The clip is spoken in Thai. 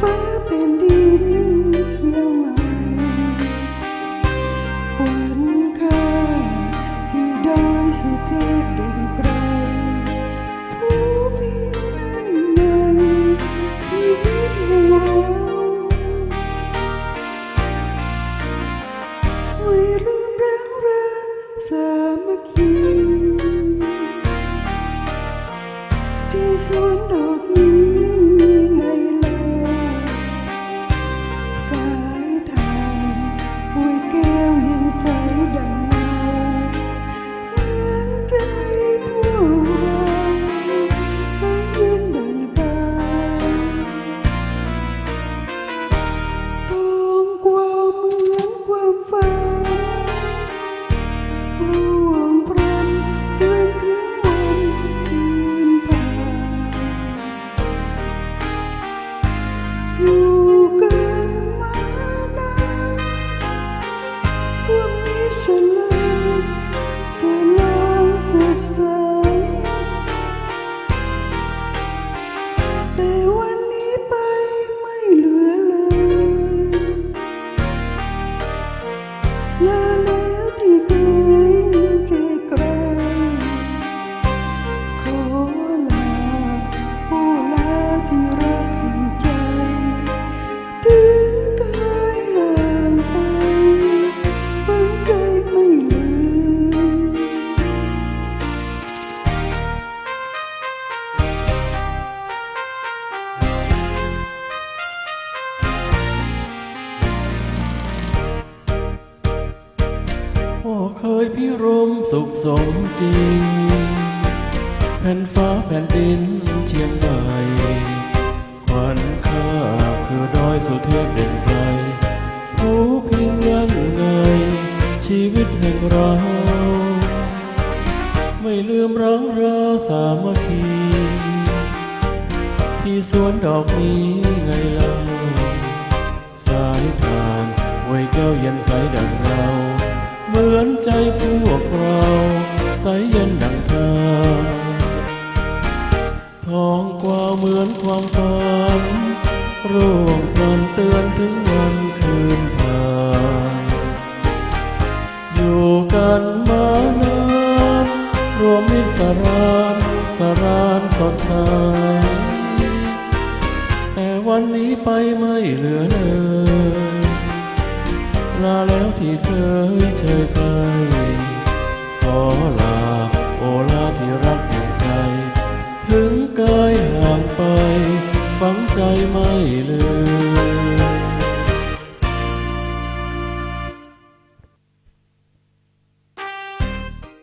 ฟ้าเป็นดินเชียงใหม่ขวัญค่าอยู่ดอยสุเทพเด่นไกลผู้พินันในชีวิตแห่งเราไม่ลืมรักรักสามัคคีที่สวนดอก ใยพิรมสุขสมจริงแผ่นฟ้าแผ่นดินเชียงใหม่ขวัญข้าคือดอยสุเทพเด่นไกลผู้พิงยันไง ชีวิตแห่งเรา ไม่ลืมร้องราสามัคคี ที่สวนดอกนี้ไงล่า พวกเราใสเย็นดังเธอทองกว่าเหมือนความฝันร่วงพลันเตือนถึงวันคืนผ่านอยู่กันมานานรวมมิสรานสรานสดใสแต่วันนี้ไปไม่เหลือเลย ลาแล้วที่เคยเชยไป ขอลา โอลาที่รัก